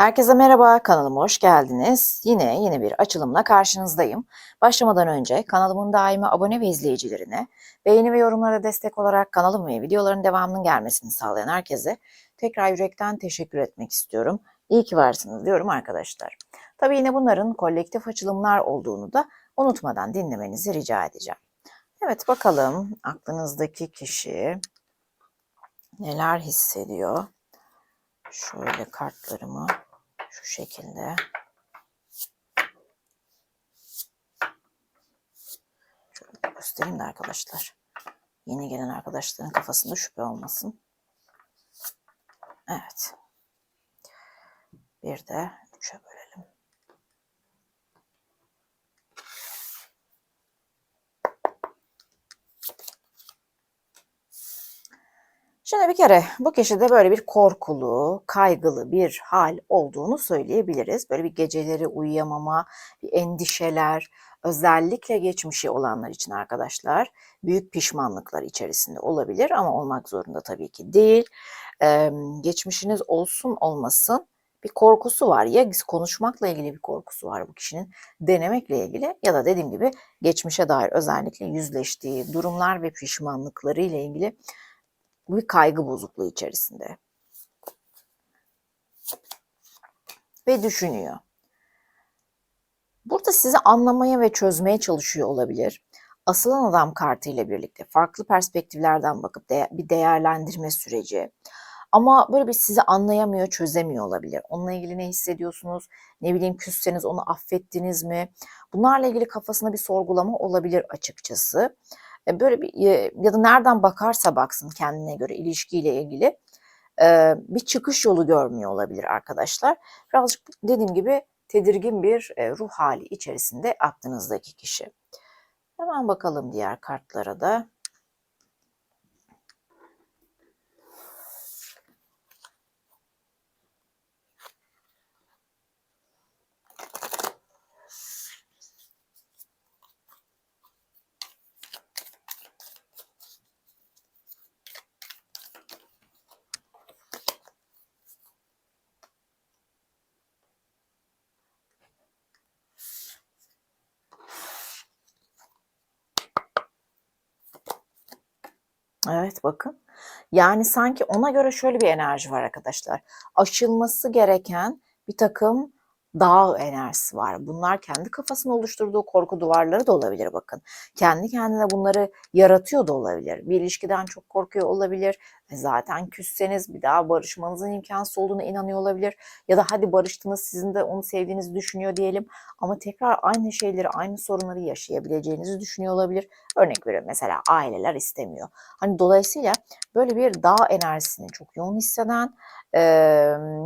Herkese merhaba, kanalıma hoş geldiniz. Yine yeni bir açılımla karşınızdayım. Başlamadan önce kanalımın daimi abone ve izleyicilerine, beğeni ve yorumlara destek olarak kanalım ve videoların devamının gelmesini sağlayan herkese tekrar yürekten teşekkür etmek istiyorum. İyi ki varsınız diyorum arkadaşlar. Tabii yine bunların kolektif açılımlar olduğunu da unutmadan dinlemenizi rica edeceğim. Evet bakalım aklınızdaki kişi neler hissediyor? Şöyle kartlarımı şu şekilde. Şöyle göstereyim de arkadaşlar. Yeni gelen arkadaşların kafasında şüphe olmasın. Evet. Bir de Şimdi bir kere bu kişide böyle bir korkulu, kaygılı bir hal olduğunu söyleyebiliriz. Böyle bir geceleri uyuyamama, bir endişeler, özellikle geçmişi olanlar için arkadaşlar büyük pişmanlıklar içerisinde olabilir ama olmak zorunda tabii ki değil. Ee, geçmişiniz olsun olmasın bir korkusu var. Ya konuşmakla ilgili bir korkusu var bu kişinin, denemekle ilgili ya da dediğim gibi geçmişe dair özellikle yüzleştiği durumlar ve pişmanlıkları ile ilgili bir kaygı bozukluğu içerisinde. Ve düşünüyor. Burada sizi anlamaya ve çözmeye çalışıyor olabilir. Asılan adam kartı ile birlikte farklı perspektiflerden bakıp de bir değerlendirme süreci. Ama böyle bir sizi anlayamıyor, çözemiyor olabilir. Onunla ilgili ne hissediyorsunuz? Ne bileyim küsseniz onu affettiniz mi? Bunlarla ilgili kafasında bir sorgulama olabilir açıkçası. E, böyle bir ya da nereden bakarsa baksın kendine göre ilişkiyle ilgili bir çıkış yolu görmüyor olabilir arkadaşlar. Birazcık dediğim gibi tedirgin bir ruh hali içerisinde aklınızdaki kişi. Hemen bakalım diğer kartlara da. Evet bakın. Yani sanki ona göre şöyle bir enerji var arkadaşlar. Aşılması gereken bir takım dağ enerjisi var. Bunlar kendi kafasında oluşturduğu korku duvarları da olabilir bakın. Kendi kendine bunları yaratıyor da olabilir. Bir ilişkiden çok korkuyor olabilir. E zaten küsseniz bir daha barışmanızın imkansız olduğuna inanıyor olabilir. Ya da hadi barıştınız sizin de onu sevdiğinizi düşünüyor diyelim. Ama tekrar aynı şeyleri, aynı sorunları yaşayabileceğinizi düşünüyor olabilir. Örnek veriyorum mesela aileler istemiyor. Hani dolayısıyla böyle bir dağ enerjisini çok yoğun hisseden, e,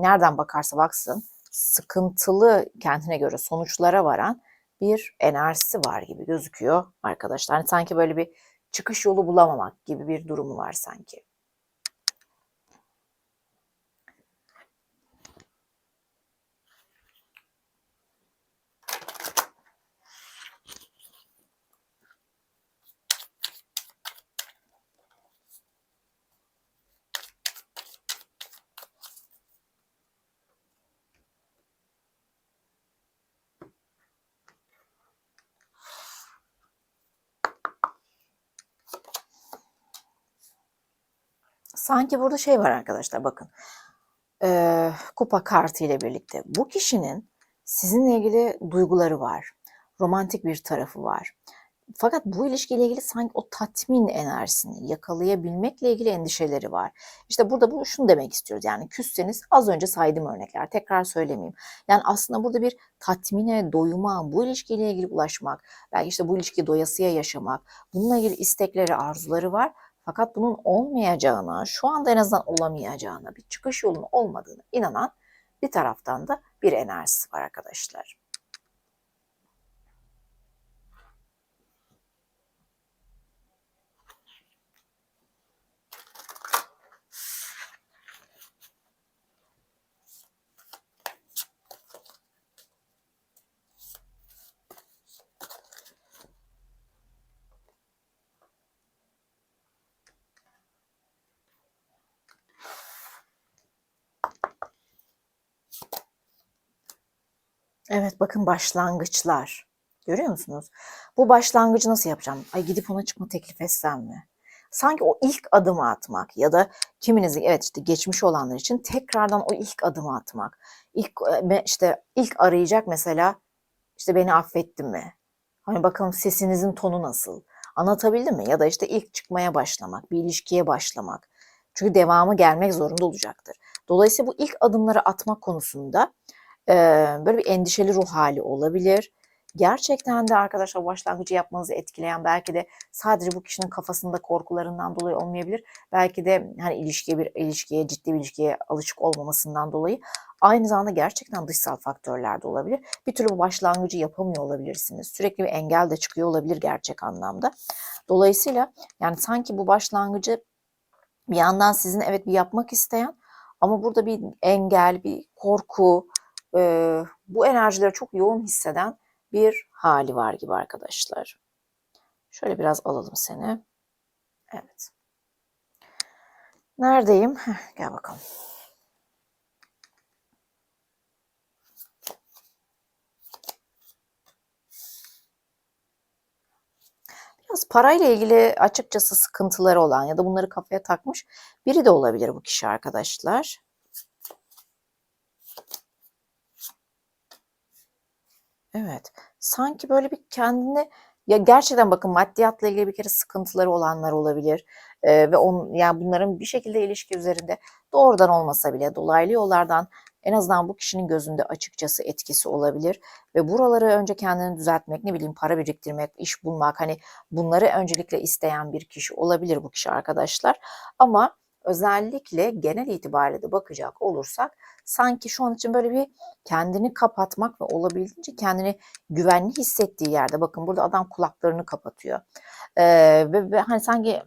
nereden bakarsa baksın sıkıntılı kendine göre sonuçlara varan bir enerjisi var gibi gözüküyor arkadaşlar. Yani sanki böyle bir çıkış yolu bulamamak gibi bir durumu var sanki. Sanki burada şey var arkadaşlar bakın. Ee, kupa kartı ile birlikte. Bu kişinin sizinle ilgili duyguları var. Romantik bir tarafı var. Fakat bu ilişkiyle ilgili sanki o tatmin enerjisini yakalayabilmekle ilgili endişeleri var. İşte burada bu şunu demek istiyoruz. Yani küsseniz az önce saydığım örnekler. Tekrar söylemeyeyim. Yani aslında burada bir tatmine, doyuma, bu ilişkiyle ilgili ulaşmak, belki işte bu ilişki doyasıya yaşamak, bununla ilgili istekleri, arzuları var. Fakat bunun olmayacağına, şu anda en azından olamayacağına, bir çıkış yolunun olmadığını inanan bir taraftan da bir enerjisi var arkadaşlar. Evet bakın başlangıçlar. Görüyor musunuz? Bu başlangıcı nasıl yapacağım? Ay gidip ona çıkma teklif etsem mi? Sanki o ilk adımı atmak ya da kiminizin evet işte geçmiş olanlar için tekrardan o ilk adımı atmak. İlk e, işte ilk arayacak mesela işte beni affettin mi? Hani bakalım sesinizin tonu nasıl? Anlatabildim mi? Ya da işte ilk çıkmaya başlamak, bir ilişkiye başlamak. Çünkü devamı gelmek zorunda olacaktır. Dolayısıyla bu ilk adımları atmak konusunda e, böyle bir endişeli ruh hali olabilir. Gerçekten de arkadaşlar başlangıcı yapmanızı etkileyen belki de sadece bu kişinin kafasında korkularından dolayı olmayabilir. Belki de hani ilişkiye bir ilişkiye ciddi bir ilişkiye alışık olmamasından dolayı aynı zamanda gerçekten dışsal faktörler de olabilir. Bir türlü bu başlangıcı yapamıyor olabilirsiniz. Sürekli bir engel de çıkıyor olabilir gerçek anlamda. Dolayısıyla yani sanki bu başlangıcı bir yandan sizin evet bir yapmak isteyen ama burada bir engel, bir korku, e, bu enerjileri çok yoğun hisseden bir hali var gibi arkadaşlar. Şöyle biraz alalım seni. Evet. Neredeyim? Heh, gel bakalım. Biraz parayla ilgili açıkçası sıkıntıları olan ya da bunları kafaya takmış biri de olabilir bu kişi arkadaşlar. Evet. Sanki böyle bir kendini ya gerçekten bakın maddiyatla ilgili bir kere sıkıntıları olanlar olabilir. Ee, ve on, yani bunların bir şekilde ilişki üzerinde doğrudan olmasa bile dolaylı yollardan en azından bu kişinin gözünde açıkçası etkisi olabilir. Ve buraları önce kendini düzeltmek, ne bileyim para biriktirmek, iş bulmak hani bunları öncelikle isteyen bir kişi olabilir bu kişi arkadaşlar. Ama özellikle genel itibariyle de bakacak olursak sanki şu an için böyle bir kendini kapatmak ve olabildiğince kendini güvenli hissettiği yerde bakın burada adam kulaklarını kapatıyor. Ee, ve, ve hani sanki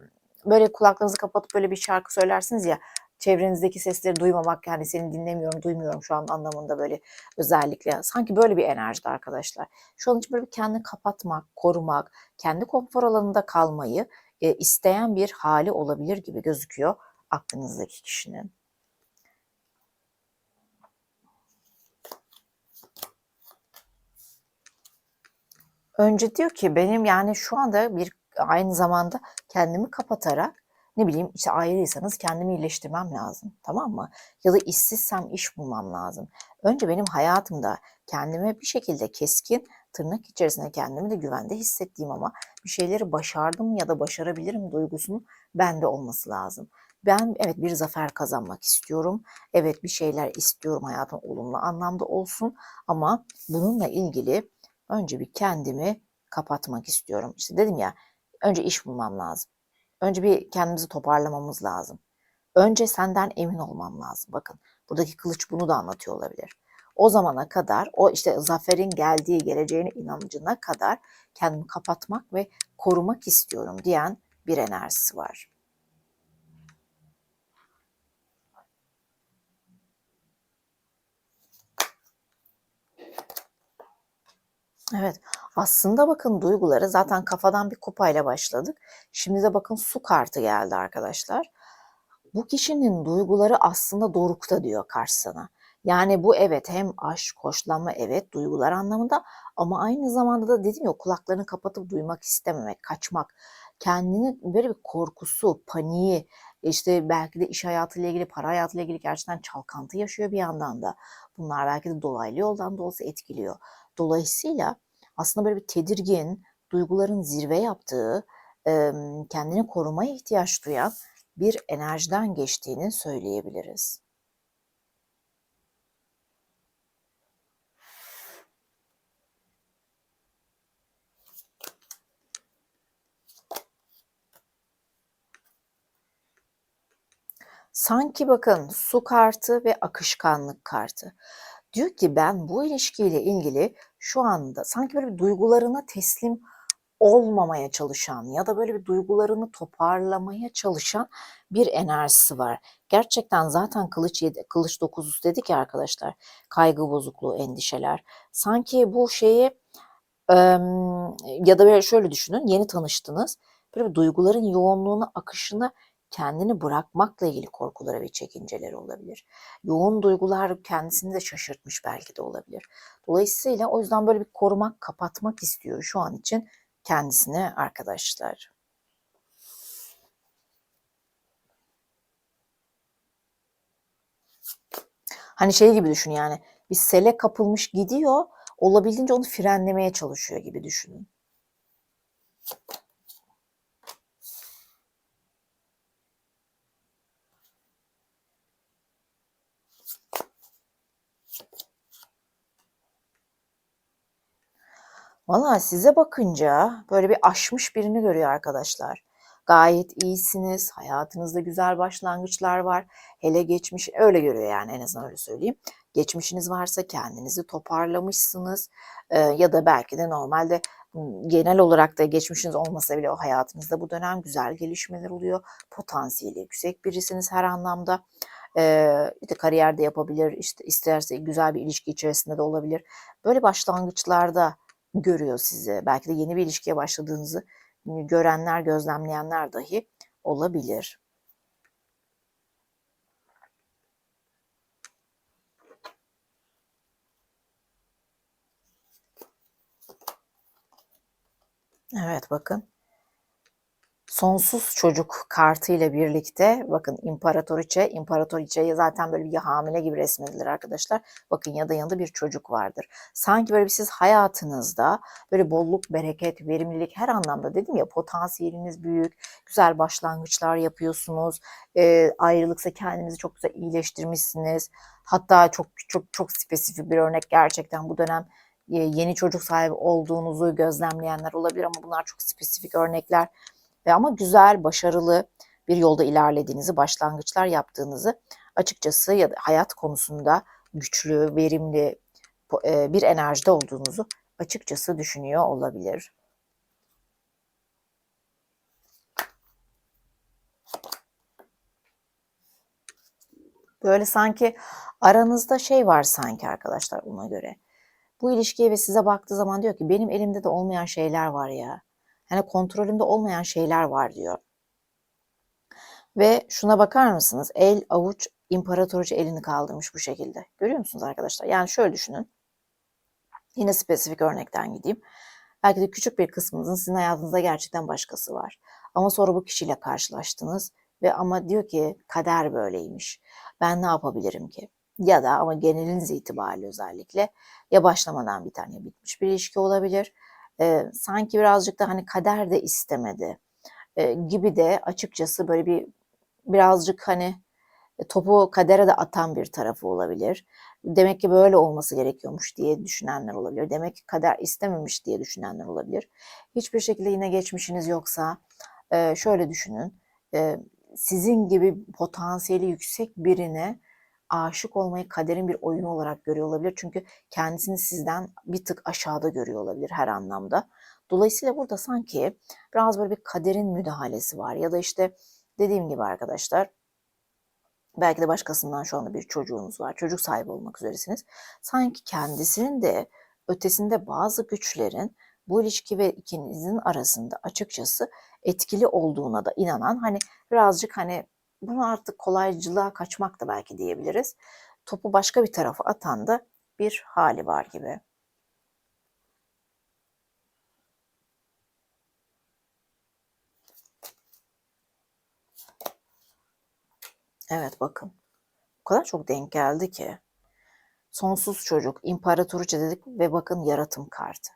böyle kulaklarınızı kapatıp böyle bir şarkı söylersiniz ya çevrenizdeki sesleri duymamak yani seni dinlemiyorum, duymuyorum şu an anlamında böyle özellikle. Sanki böyle bir enerjide arkadaşlar. Şu an için böyle bir kendini kapatmak, korumak, kendi konfor alanında kalmayı e, isteyen bir hali olabilir gibi gözüküyor aklınızdaki kişinin. Önce diyor ki benim yani şu anda bir aynı zamanda kendimi kapatarak ne bileyim işte ayrıysanız kendimi iyileştirmem lazım tamam mı? Ya da işsizsem iş bulmam lazım. Önce benim hayatımda kendime bir şekilde keskin tırnak içerisinde kendimi de güvende hissettiğim ama bir şeyleri başardım ya da başarabilirim duygusunun bende olması lazım. Ben evet bir zafer kazanmak istiyorum. Evet bir şeyler istiyorum hayatım olumlu anlamda olsun ama bununla ilgili önce bir kendimi kapatmak istiyorum. İşte dedim ya önce iş bulmam lazım. Önce bir kendimizi toparlamamız lazım. Önce senden emin olmam lazım. Bakın buradaki kılıç bunu da anlatıyor olabilir. O zamana kadar o işte zaferin geldiği geleceğine inancına kadar kendimi kapatmak ve korumak istiyorum diyen bir enerjisi var. Evet, aslında bakın duyguları zaten kafadan bir kupayla başladık. Şimdi de bakın su kartı geldi arkadaşlar. Bu kişinin duyguları aslında dorukta diyor karşısına. Yani bu evet hem aşk, hoşlanma evet duygular anlamında ama aynı zamanda da dedim ya kulaklarını kapatıp duymak istememek, kaçmak. Kendini böyle bir korkusu, paniği, işte belki de iş hayatıyla ilgili, para hayatıyla ilgili gerçekten çalkantı yaşıyor bir yandan da. Bunlar belki de dolaylı yoldan da olsa etkiliyor. Dolayısıyla aslında böyle bir tedirgin, duyguların zirve yaptığı, kendini korumaya ihtiyaç duyan bir enerjiden geçtiğini söyleyebiliriz. Sanki bakın su kartı ve akışkanlık kartı. Diyor ki ben bu ilişkiyle ilgili şu anda sanki böyle bir duygularına teslim olmamaya çalışan ya da böyle bir duygularını toparlamaya çalışan bir enerjisi var. Gerçekten zaten kılıç yedi, kılıç dokuzusu dedik ya arkadaşlar. Kaygı bozukluğu, endişeler. Sanki bu şeyi ya da böyle şöyle düşünün. Yeni tanıştınız. Böyle bir duyguların yoğunluğunu, akışını kendini bırakmakla ilgili korkuları ve çekinceleri olabilir. Yoğun duygular kendisini de şaşırtmış belki de olabilir. Dolayısıyla o yüzden böyle bir korumak, kapatmak istiyor şu an için kendisini arkadaşlar. Hani şey gibi düşün yani bir sele kapılmış gidiyor olabildiğince onu frenlemeye çalışıyor gibi düşünün. Valla size bakınca böyle bir aşmış birini görüyor arkadaşlar. Gayet iyisiniz, hayatınızda güzel başlangıçlar var. Hele geçmiş öyle görüyor yani en azından öyle söyleyeyim. Geçmişiniz varsa kendinizi toparlamışsınız ee, ya da belki de normalde genel olarak da geçmişiniz olmasa bile o hayatınızda bu dönem güzel gelişmeler oluyor. Potansiyeli yüksek birisiniz her anlamda. Ee, işte kariyerde yapabilir, işte isterse güzel bir ilişki içerisinde de olabilir. Böyle başlangıçlarda görüyor sizi. Belki de yeni bir ilişkiye başladığınızı görenler, gözlemleyenler dahi olabilir. Evet bakın sonsuz çocuk kartı ile birlikte bakın imparatoriçe, imparatoriçeyi zaten böyle bir hamile gibi resmedilir arkadaşlar. Bakın ya da yanında bir çocuk vardır. Sanki böyle bir siz hayatınızda böyle bolluk, bereket, verimlilik her anlamda dedim ya potansiyeliniz büyük, güzel başlangıçlar yapıyorsunuz. E, ayrılıksa kendinizi çok güzel iyileştirmişsiniz. Hatta çok çok çok spesifik bir örnek gerçekten bu dönem yeni çocuk sahibi olduğunuzu gözlemleyenler olabilir ama bunlar çok spesifik örnekler ve ama güzel, başarılı bir yolda ilerlediğinizi, başlangıçlar yaptığınızı açıkçası ya da hayat konusunda güçlü, verimli e, bir enerjide olduğunuzu açıkçası düşünüyor olabilir. Böyle sanki aranızda şey var sanki arkadaşlar ona göre. Bu ilişkiye ve size baktığı zaman diyor ki benim elimde de olmayan şeyler var ya. Yani kontrolümde olmayan şeyler var diyor. Ve şuna bakar mısınız? El, avuç, imparatorcu elini kaldırmış bu şekilde. Görüyor musunuz arkadaşlar? Yani şöyle düşünün. Yine spesifik örnekten gideyim. Belki de küçük bir kısmınızın sizin hayatınızda gerçekten başkası var. Ama sonra bu kişiyle karşılaştınız ve ama diyor ki kader böyleymiş. Ben ne yapabilirim ki? Ya da ama geneliniz itibariyle özellikle ya başlamadan bir tane bitmiş bir ilişki olabilir e, sanki birazcık da hani kader de istemedi e, gibi de açıkçası böyle bir birazcık hani e, topu kadere de atan bir tarafı olabilir. Demek ki böyle olması gerekiyormuş diye düşünenler olabilir. Demek ki kader istememiş diye düşünenler olabilir. Hiçbir şekilde yine geçmişiniz yoksa şöyle düşünün. Sizin gibi potansiyeli yüksek birine aşık olmayı kaderin bir oyunu olarak görüyor olabilir. Çünkü kendisini sizden bir tık aşağıda görüyor olabilir her anlamda. Dolayısıyla burada sanki biraz böyle bir kaderin müdahalesi var. Ya da işte dediğim gibi arkadaşlar belki de başkasından şu anda bir çocuğunuz var. Çocuk sahibi olmak üzeresiniz. Sanki kendisinin de ötesinde bazı güçlerin bu ilişki ve ikinizin arasında açıkçası etkili olduğuna da inanan hani birazcık hani bunu artık kolaycılığa kaçmak da belki diyebiliriz. Topu başka bir tarafa atan da bir hali var gibi. Evet bakın. O kadar çok denk geldi ki. Sonsuz çocuk, imparatoriçe dedik ve bakın yaratım kartı.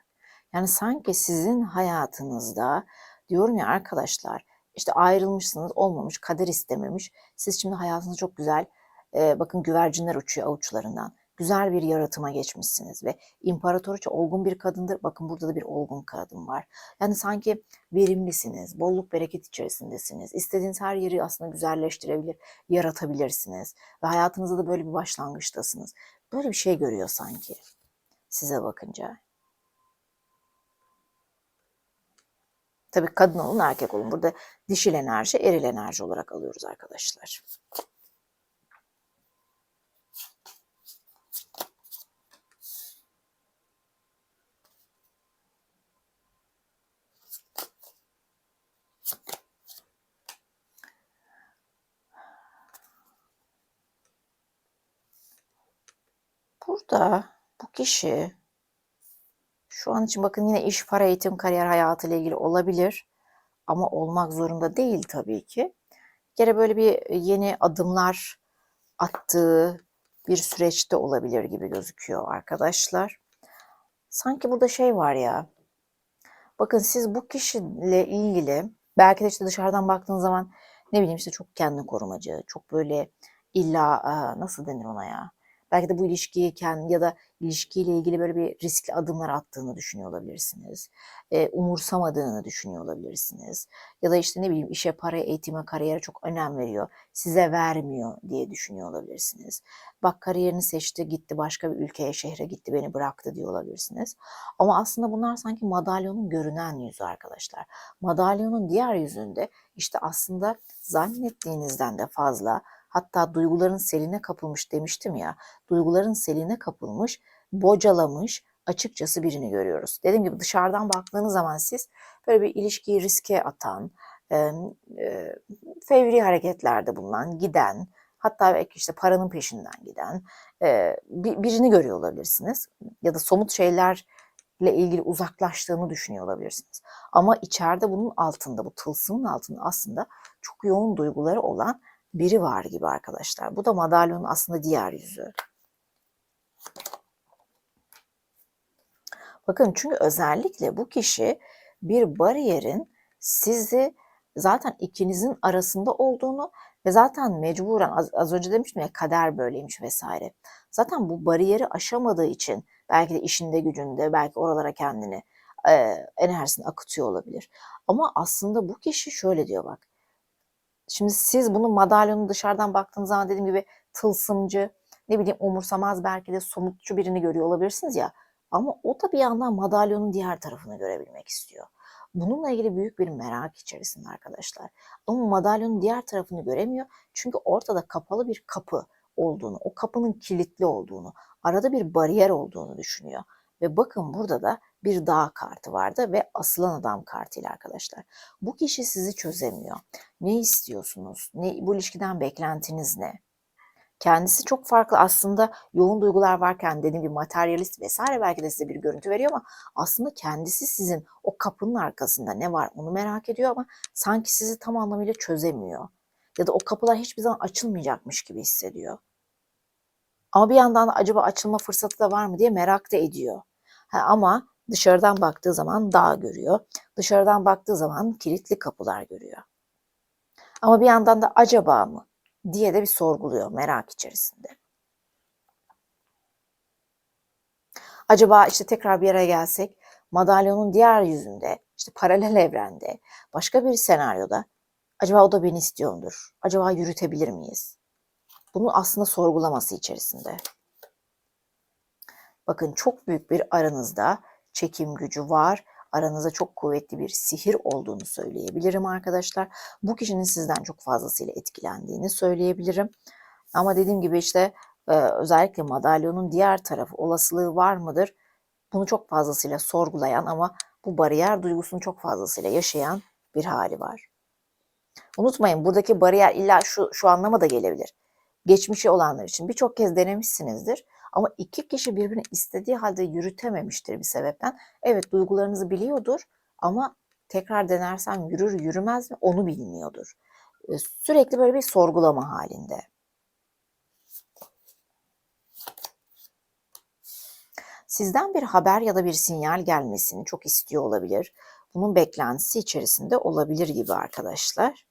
Yani sanki sizin hayatınızda diyorum ya arkadaşlar işte ayrılmışsınız, olmamış, kader istememiş. Siz şimdi hayatınız çok güzel, e, bakın güvercinler uçuyor avuçlarından. Güzel bir yaratıma geçmişsiniz ve imparatoriçe olgun bir kadındır. Bakın burada da bir olgun kadın var. Yani sanki verimlisiniz, bolluk bereket içerisindesiniz. İstediğiniz her yeri aslında güzelleştirebilir, yaratabilirsiniz. Ve hayatınızda da böyle bir başlangıçtasınız. Böyle bir şey görüyor sanki size bakınca. Tabii kadın olun erkek olun. Burada dişil enerji eril enerji olarak alıyoruz arkadaşlar. Burada bu kişi şu an için bakın yine iş, para, eğitim, kariyer hayatı ile ilgili olabilir. Ama olmak zorunda değil tabii ki. Bir böyle bir yeni adımlar attığı bir süreçte olabilir gibi gözüküyor arkadaşlar. Sanki burada şey var ya. Bakın siz bu kişiyle ilgili belki de işte dışarıdan baktığınız zaman ne bileyim işte çok kendi korumacı, çok böyle illa nasıl denir ona ya? Belki de bu ilişkiyi kendi ya da ilişkiyle ilgili böyle bir riskli adımlar attığını düşünüyor olabilirsiniz. E, umursamadığını düşünüyor olabilirsiniz. Ya da işte ne bileyim işe, para, eğitime, kariyere çok önem veriyor. Size vermiyor diye düşünüyor olabilirsiniz. Bak kariyerini seçti, gitti başka bir ülkeye, şehre gitti, beni bıraktı diyor olabilirsiniz. Ama aslında bunlar sanki madalyonun görünen yüzü arkadaşlar. Madalyonun diğer yüzünde işte aslında zannettiğinizden de fazla Hatta duyguların seline kapılmış demiştim ya. Duyguların seline kapılmış, bocalamış açıkçası birini görüyoruz. Dediğim gibi dışarıdan baktığınız zaman siz böyle bir ilişkiyi riske atan, e, e, fevri hareketlerde bulunan, giden, hatta belki işte paranın peşinden giden e, birini görüyor olabilirsiniz. Ya da somut şeylerle ilgili uzaklaştığını düşünüyor olabilirsiniz. Ama içeride bunun altında, bu tılsımın altında aslında çok yoğun duyguları olan biri var gibi arkadaşlar. Bu da madalyonun aslında diğer yüzü. Bakın çünkü özellikle bu kişi bir bariyerin sizi zaten ikinizin arasında olduğunu ve zaten mecburen az, az önce demiştim ya kader böyleymiş vesaire. Zaten bu bariyeri aşamadığı için belki de işinde gücünde belki oralara kendini e, enerjisini akıtıyor olabilir. Ama aslında bu kişi şöyle diyor bak Şimdi siz bunu madalyonun dışarıdan baktığınız zaman dediğim gibi tılsımcı, ne bileyim umursamaz belki de somutçu birini görüyor olabilirsiniz ya. Ama o da bir yandan madalyonun diğer tarafını görebilmek istiyor. Bununla ilgili büyük bir merak içerisinde arkadaşlar. Ama madalyonun diğer tarafını göremiyor. Çünkü ortada kapalı bir kapı olduğunu, o kapının kilitli olduğunu, arada bir bariyer olduğunu düşünüyor. Ve bakın burada da bir dağ kartı vardı ve asılan adam kartıyla arkadaşlar. Bu kişi sizi çözemiyor. Ne istiyorsunuz? Ne, bu ilişkiden beklentiniz ne? Kendisi çok farklı aslında yoğun duygular varken dediğim gibi materyalist vesaire belki de size bir görüntü veriyor ama aslında kendisi sizin o kapının arkasında ne var onu merak ediyor ama sanki sizi tam anlamıyla çözemiyor. Ya da o kapılar hiçbir zaman açılmayacakmış gibi hissediyor. Ama bir yandan da acaba açılma fırsatı da var mı diye merak da ediyor. Ha, ama dışarıdan baktığı zaman dağ görüyor. Dışarıdan baktığı zaman kilitli kapılar görüyor. Ama bir yandan da acaba mı diye de bir sorguluyor merak içerisinde. Acaba işte tekrar bir yere gelsek madalyonun diğer yüzünde işte paralel evrende başka bir senaryoda acaba o da beni istiyor mudur? Acaba yürütebilir miyiz? Bunu aslında sorgulaması içerisinde. Bakın çok büyük bir aranızda çekim gücü var. Aranızda çok kuvvetli bir sihir olduğunu söyleyebilirim arkadaşlar. Bu kişinin sizden çok fazlasıyla etkilendiğini söyleyebilirim. Ama dediğim gibi işte e, özellikle madalyonun diğer tarafı olasılığı var mıdır? Bunu çok fazlasıyla sorgulayan ama bu bariyer duygusunu çok fazlasıyla yaşayan bir hali var. Unutmayın buradaki bariyer illa şu, şu anlama da gelebilir. Geçmişi olanlar için birçok kez denemişsinizdir ama iki kişi birbirini istediği halde yürütememiştir bir sebepten. Evet duygularınızı biliyordur ama tekrar denersen yürür yürümez mi onu bilmiyordur. Sürekli böyle bir sorgulama halinde. Sizden bir haber ya da bir sinyal gelmesini çok istiyor olabilir. Bunun beklentisi içerisinde olabilir gibi arkadaşlar.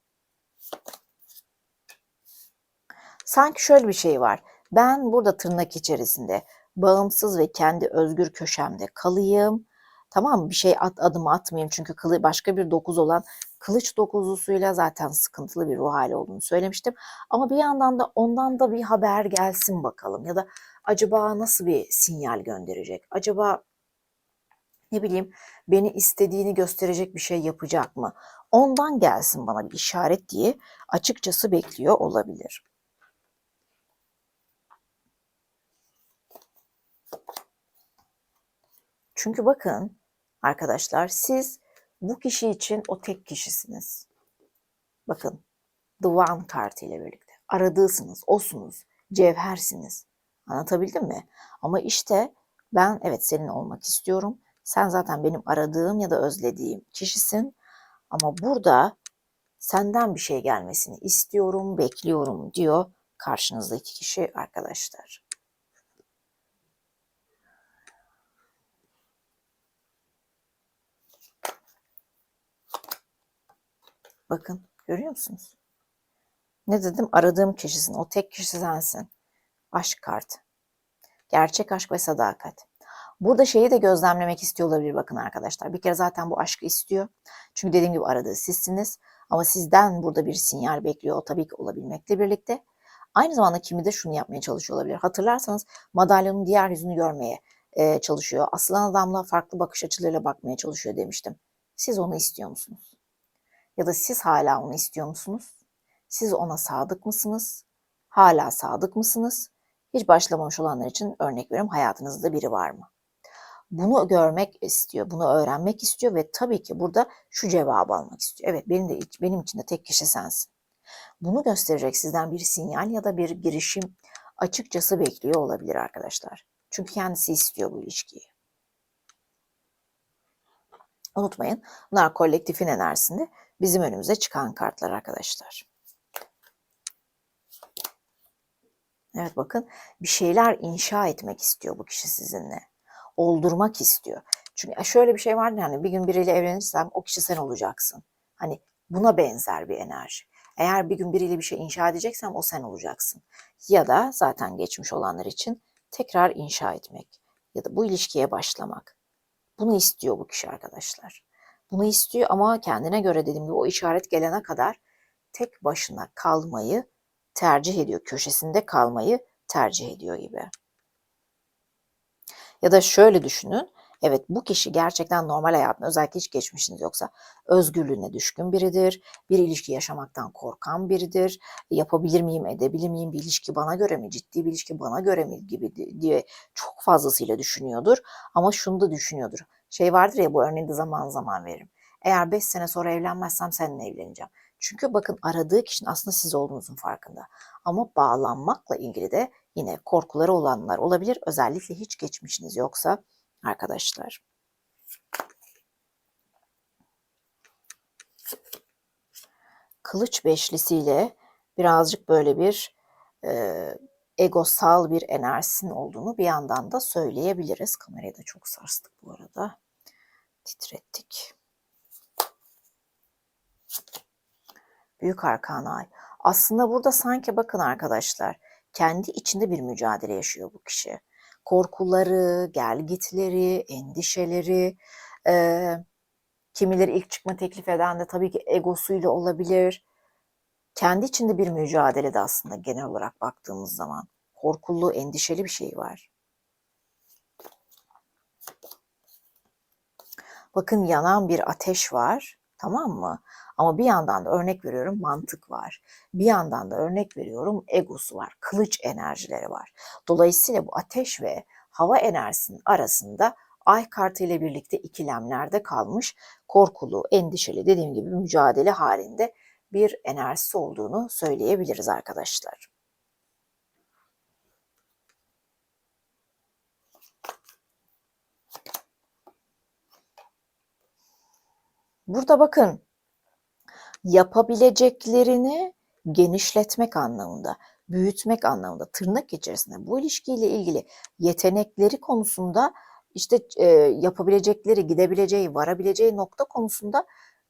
Sanki şöyle bir şey var. Ben burada tırnak içerisinde bağımsız ve kendi özgür köşemde kalayım. Tamam? Bir şey at, adım atmayayım çünkü kılı, başka bir dokuz olan kılıç dokuzlusuyla zaten sıkıntılı bir ruh hali olduğunu söylemiştim. Ama bir yandan da ondan da bir haber gelsin bakalım ya da acaba nasıl bir sinyal gönderecek? Acaba ne bileyim beni istediğini gösterecek bir şey yapacak mı? Ondan gelsin bana bir işaret diye açıkçası bekliyor olabilir. Çünkü bakın arkadaşlar siz bu kişi için o tek kişisiniz. Bakın The One kartı ile birlikte. Aradığısınız, osunuz, cevhersiniz. Anlatabildim mi? Ama işte ben evet senin olmak istiyorum. Sen zaten benim aradığım ya da özlediğim kişisin. Ama burada senden bir şey gelmesini istiyorum, bekliyorum diyor karşınızdaki kişi arkadaşlar. Bakın görüyor musunuz? Ne dedim? Aradığım kişisin. O tek kişi sensin. Aşk kartı. Gerçek aşk ve sadakat. Burada şeyi de gözlemlemek istiyor olabilir bakın arkadaşlar. Bir kere zaten bu aşkı istiyor. Çünkü dediğim gibi aradığı sizsiniz. Ama sizden burada bir sinyal bekliyor. O tabii ki olabilmekle birlikte. Aynı zamanda kimi de şunu yapmaya çalışıyor olabilir. Hatırlarsanız madalyonun diğer yüzünü görmeye e, çalışıyor. Aslan adamla farklı bakış açılarıyla bakmaya çalışıyor demiştim. Siz onu istiyor musunuz? Ya da siz hala onu istiyor musunuz? Siz ona sadık mısınız? Hala sadık mısınız? Hiç başlamamış olanlar için örnek veriyorum hayatınızda biri var mı? Bunu görmek istiyor, bunu öğrenmek istiyor ve tabii ki burada şu cevabı almak istiyor. Evet benim de benim için de tek kişi sensin. Bunu gösterecek sizden bir sinyal ya da bir girişim açıkçası bekliyor olabilir arkadaşlar. Çünkü kendisi istiyor bu ilişkiyi. Unutmayın bunlar kolektifin enerjisinde bizim önümüze çıkan kartlar arkadaşlar. Evet bakın bir şeyler inşa etmek istiyor bu kişi sizinle. Oldurmak istiyor. Çünkü şöyle bir şey var yani bir gün biriyle evlenirsem o kişi sen olacaksın. Hani buna benzer bir enerji. Eğer bir gün biriyle bir şey inşa edeceksem o sen olacaksın. Ya da zaten geçmiş olanlar için tekrar inşa etmek ya da bu ilişkiye başlamak. Bunu istiyor bu kişi arkadaşlar. Bunu istiyor ama kendine göre dediğim gibi o işaret gelene kadar tek başına kalmayı tercih ediyor. Köşesinde kalmayı tercih ediyor gibi. Ya da şöyle düşünün. Evet bu kişi gerçekten normal hayatında özellikle hiç geçmişiniz yoksa özgürlüğüne düşkün biridir. Bir ilişki yaşamaktan korkan biridir. Yapabilir miyim, edebilir miyim, bir ilişki bana göre mi, ciddi bir ilişki bana göre mi gibi diye çok fazlasıyla düşünüyordur. Ama şunu da düşünüyordur. Şey vardır ya bu örneği de zaman zaman veririm. Eğer 5 sene sonra evlenmezsem seninle evleneceğim. Çünkü bakın aradığı kişinin aslında siz olduğunuzun farkında. Ama bağlanmakla ilgili de yine korkuları olanlar olabilir. Özellikle hiç geçmişiniz yoksa arkadaşlar. Kılıç beşlisiyle birazcık böyle bir e, egosal bir enerjisinin olduğunu bir yandan da söyleyebiliriz. Kamerayı da çok sarstık bu arada. Titrettik. Büyük Arkana Ay. Aslında burada sanki bakın arkadaşlar kendi içinde bir mücadele yaşıyor bu kişi. Korkuları, gelgitleri, endişeleri, e, kimileri ilk çıkma teklif eden de tabii ki egosuyla olabilir. Kendi içinde bir mücadele de aslında genel olarak baktığımız zaman. Korkulu, endişeli bir şey var. Bakın yanan bir ateş var. Tamam mı? Ama bir yandan da örnek veriyorum mantık var. Bir yandan da örnek veriyorum egosu var. Kılıç enerjileri var. Dolayısıyla bu ateş ve hava enerjisinin arasında ay kartı ile birlikte ikilemlerde kalmış korkulu, endişeli dediğim gibi mücadele halinde bir enerjisi olduğunu söyleyebiliriz arkadaşlar. Burada bakın yapabileceklerini genişletmek anlamında, büyütmek anlamında tırnak içerisinde bu ilişkiyle ilgili yetenekleri konusunda işte e, yapabilecekleri, gidebileceği, varabileceği nokta konusunda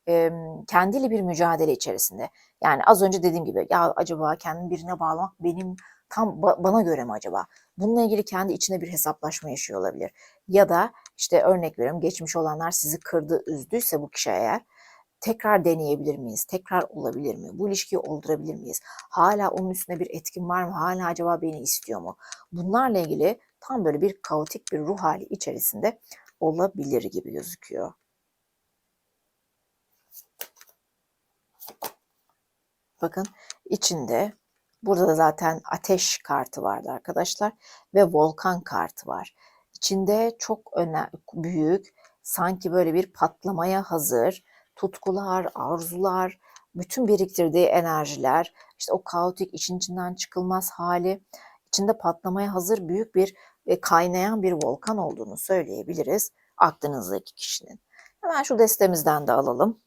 e, kendiyle bir mücadele içerisinde. Yani az önce dediğim gibi ya acaba kendimi birine bağlamak benim tam ba bana göre mi acaba? Bununla ilgili kendi içinde bir hesaplaşma yaşıyor olabilir. Ya da işte örnek veriyorum geçmiş olanlar sizi kırdı, üzdüyse bu kişi eğer tekrar deneyebilir miyiz? Tekrar olabilir mi? Bu ilişkiyi oldurabilir miyiz? Hala onun üstüne bir etkin var mı? Hala acaba beni istiyor mu? Bunlarla ilgili tam böyle bir kaotik bir ruh hali içerisinde olabilir gibi gözüküyor. Bakın içinde burada da zaten ateş kartı vardı arkadaşlar ve volkan kartı var. İçinde çok önemli, büyük sanki böyle bir patlamaya hazır tutkular, arzular, bütün biriktirdiği enerjiler, işte o kaotik için içinden çıkılmaz hali, içinde patlamaya hazır büyük bir e, kaynayan bir volkan olduğunu söyleyebiliriz aklınızdaki kişinin. Hemen şu destemizden de alalım.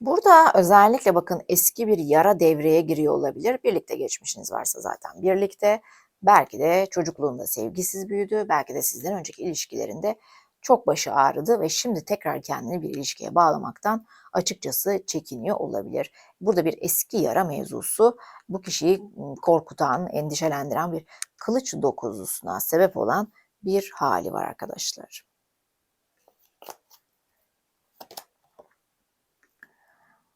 Burada özellikle bakın eski bir yara devreye giriyor olabilir. Birlikte geçmişiniz varsa zaten birlikte. Belki de çocukluğunda sevgisiz büyüdü. Belki de sizden önceki ilişkilerinde çok başı ağrıdı ve şimdi tekrar kendini bir ilişkiye bağlamaktan açıkçası çekiniyor olabilir. Burada bir eski yara mevzusu bu kişiyi korkutan, endişelendiren bir kılıç dokuzlusuna sebep olan bir hali var arkadaşlar.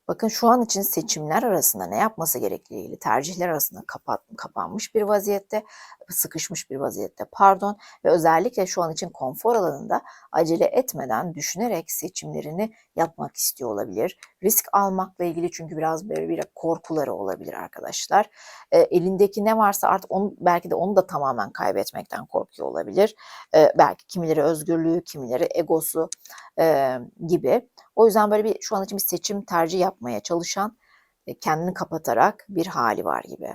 Bakın şu an için seçimler arasında ne yapması gerektiği ilgili tercihler arasında kapat, kapanmış bir vaziyette, sıkışmış bir vaziyette pardon ve özellikle şu an için konfor alanında acele etmeden düşünerek seçimlerini yapmak istiyor olabilir. Risk almakla ilgili çünkü biraz böyle bir korkuları olabilir arkadaşlar. E, elindeki ne varsa artık onu belki de onu da tamamen kaybetmekten korkuyor olabilir. E, belki kimileri özgürlüğü, kimileri egosu e, gibi. O yüzden böyle bir şu an için bir seçim tercih yapmaya çalışan, e, kendini kapatarak bir hali var gibi.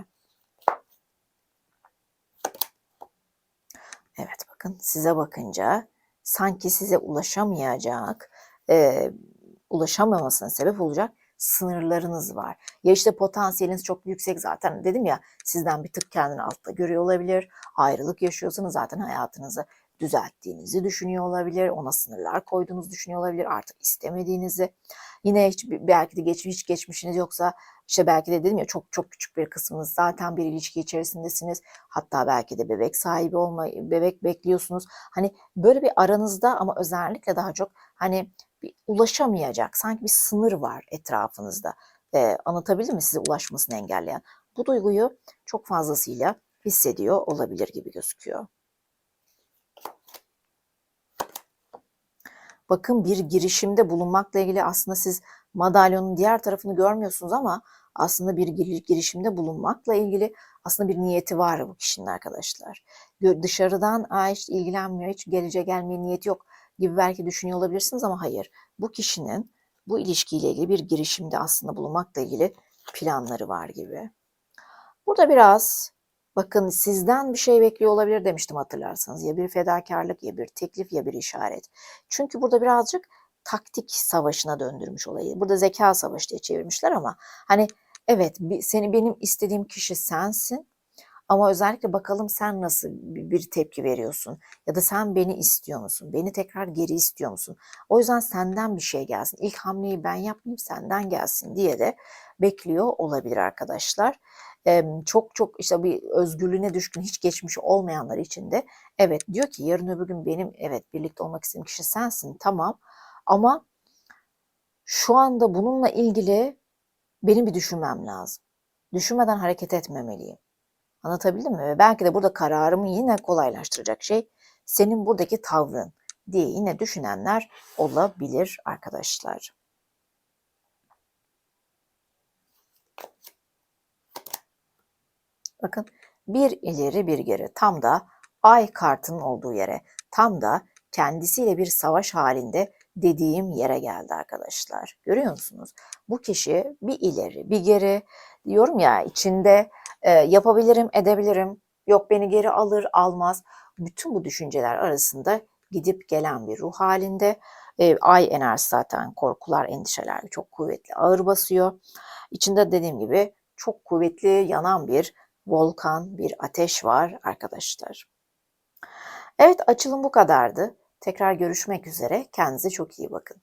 Evet bakın size bakınca sanki size ulaşamayacak, e, ulaşamamasına sebep olacak sınırlarınız var. Ya işte potansiyeliniz çok yüksek zaten dedim ya sizden bir tık kendini altta görüyor olabilir. Ayrılık yaşıyorsanız zaten hayatınızı düzelttiğinizi düşünüyor olabilir. Ona sınırlar koyduğunuzu düşünüyor olabilir. Artık istemediğinizi. Yine hiç belki de geç, hiç geçmişiniz yoksa işte belki de dedim ya çok çok küçük bir kısmınız zaten bir ilişki içerisindesiniz. Hatta belki de bebek sahibi olma, bebek bekliyorsunuz. Hani böyle bir aranızda ama özellikle daha çok hani bir ulaşamayacak sanki bir sınır var etrafınızda. Ee, anlatabildim mi size ulaşmasını engelleyen? Bu duyguyu çok fazlasıyla hissediyor olabilir gibi gözüküyor. Bakın bir girişimde bulunmakla ilgili aslında siz madalyonun diğer tarafını görmüyorsunuz ama aslında bir girişimde bulunmakla ilgili aslında bir niyeti var bu kişinin arkadaşlar. Dışarıdan hiç ilgilenmiyor, hiç gelece gelmeye niyeti yok gibi belki düşünüyor olabilirsiniz ama hayır. Bu kişinin bu ilişkiyle ilgili bir girişimde aslında bulunmakla ilgili planları var gibi. Burada biraz bakın sizden bir şey bekliyor olabilir demiştim hatırlarsanız. Ya bir fedakarlık ya bir teklif ya bir işaret. Çünkü burada birazcık taktik savaşına döndürmüş olayı. Burada zeka savaşı diye çevirmişler ama hani evet seni benim istediğim kişi sensin ama özellikle bakalım sen nasıl bir tepki veriyorsun ya da sen beni istiyor musun? Beni tekrar geri istiyor musun? O yüzden senden bir şey gelsin. İlk hamleyi ben yapmayayım senden gelsin diye de bekliyor olabilir arkadaşlar. Çok çok işte bir özgürlüğüne düşkün hiç geçmiş olmayanlar için de evet diyor ki yarın öbür gün benim evet birlikte olmak istediğim kişi sensin tamam ama şu anda bununla ilgili benim bir düşünmem lazım. Düşünmeden hareket etmemeliyim. Anlatabildim mi? Ve belki de burada kararımı yine kolaylaştıracak şey senin buradaki tavrın diye yine düşünenler olabilir arkadaşlar. Bakın bir ileri bir geri tam da ay kartının olduğu yere tam da kendisiyle bir savaş halinde dediğim yere geldi arkadaşlar. Görüyor musunuz? Bu kişi bir ileri bir geri diyorum ya içinde e, yapabilirim, edebilirim, yok beni geri alır, almaz. Bütün bu düşünceler arasında gidip gelen bir ruh halinde. E, ay enerjisi zaten korkular, endişeler çok kuvvetli, ağır basıyor. İçinde dediğim gibi çok kuvvetli yanan bir volkan, bir ateş var arkadaşlar. Evet açılım bu kadardı. Tekrar görüşmek üzere. Kendinize çok iyi bakın.